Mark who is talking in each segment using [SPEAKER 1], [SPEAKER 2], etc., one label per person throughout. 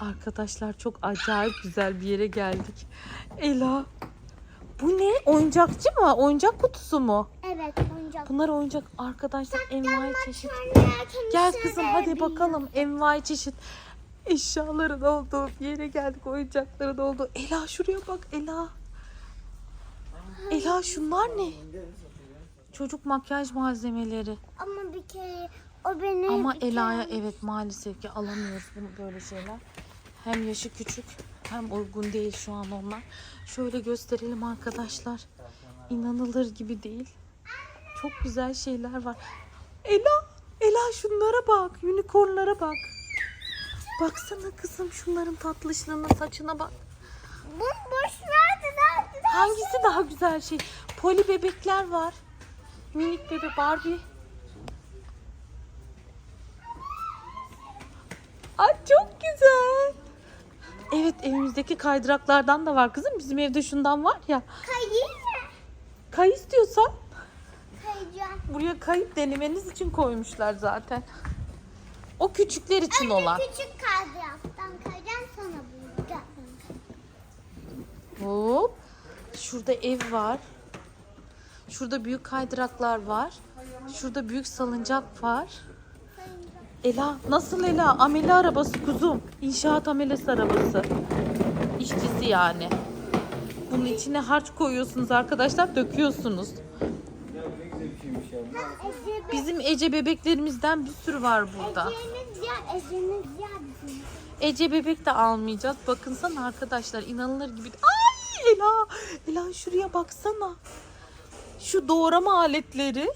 [SPEAKER 1] Arkadaşlar çok acayip güzel bir yere geldik. Ela. Bu ne? Oyuncakçı mı? Oyuncak kutusu mu?
[SPEAKER 2] Evet oyuncak.
[SPEAKER 1] Bunlar oyuncak arkadaşlar envai çeşit. Gel kızım hadi bakalım envai çeşit eşyaların olduğu bir yere geldik oyuncakların olduğu. Ela şuraya bak Ela. Ela şunlar ne? Çocuk makyaj malzemeleri.
[SPEAKER 2] Ama bir kere o beni
[SPEAKER 1] Ama Ela'ya evet maalesef ki alamıyoruz bunu böyle şeyler. Hem yaşı küçük hem uygun değil şu an onlar. Şöyle gösterelim arkadaşlar. İnanılır gibi değil. Çok güzel şeyler var. Ela, Ela şunlara bak. Unicornlara bak. Baksana kızım şunların tatlışlığına saçına bak.
[SPEAKER 2] Bu boş nerede?
[SPEAKER 1] Hangisi daha güzel şey? Poli bebekler var. Minik bebe Barbie. Ay çok güzel. Evet evimizdeki kaydıraklardan da var kızım. Bizim evde şundan var ya.
[SPEAKER 2] Kayayım mı?
[SPEAKER 1] Kay istiyorsan
[SPEAKER 2] Kayacağım.
[SPEAKER 1] buraya kayıp denemeniz için koymuşlar zaten. O küçükler için olan.
[SPEAKER 2] Küçük kaydıraktan kayacağım sonra burada.
[SPEAKER 1] Hop. Şurada ev var. Şurada büyük kaydıraklar var. Şurada büyük salıncak var. Ela nasıl Ela? Amele arabası kuzum. İnşaat amelesi arabası. İşçisi yani. Bunun içine harç koyuyorsunuz arkadaşlar döküyorsunuz. Bizim Ece bebeklerimizden bir sürü var burada.
[SPEAKER 2] Ece'miz ya, Ece'miz ya bizim.
[SPEAKER 1] Ece bebek de almayacağız. Bakınsana arkadaşlar inanılır gibi. Ay Ela! Ela şuraya baksana. Şu doğrama aletleri.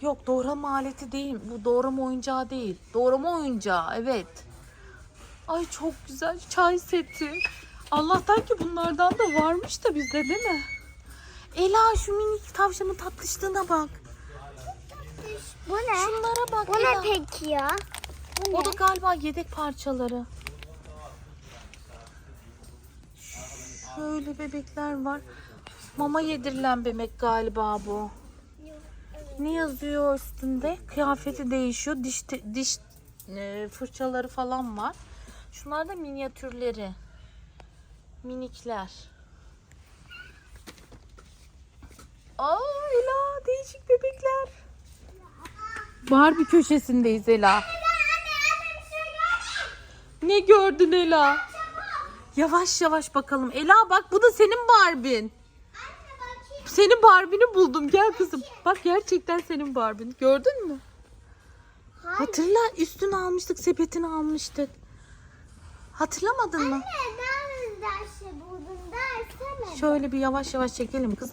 [SPEAKER 1] Yok doğrama aleti değil. Bu doğrama oyuncağı değil. Doğrama oyuncağı evet. Ay çok güzel çay seti. Allah'tan ki bunlardan da varmış da bizde değil mi? Ela şu minik tavşanın tatlışlığına bak.
[SPEAKER 2] Bu ne?
[SPEAKER 1] Şunlara bak
[SPEAKER 2] Bu
[SPEAKER 1] Ela.
[SPEAKER 2] ne peki ya? Bu ne?
[SPEAKER 1] O da galiba yedek parçaları. Şöyle bebekler var. Mama yedirilen bebek galiba bu. Ne yazıyor üstünde? Kıyafeti değişiyor. Diş diş e, fırçaları falan var. Şunlar da minyatürleri. Minikler. Aa Ela değişik bebekler. Barbie köşesindeyiz Ela. Ne gördün Ela? Yavaş yavaş bakalım. Ela bak bu da senin Barbie'n. Senin Barbie'ni buldum. Gel kızım. Bak gerçekten senin Barbie'n. Gördün mü? Hatırla üstünü almıştık, sepetini almıştık. Hatırlamadın mı?
[SPEAKER 2] Anne nerede dersi buldun dersene.
[SPEAKER 1] Şöyle bir yavaş yavaş çekelim kız.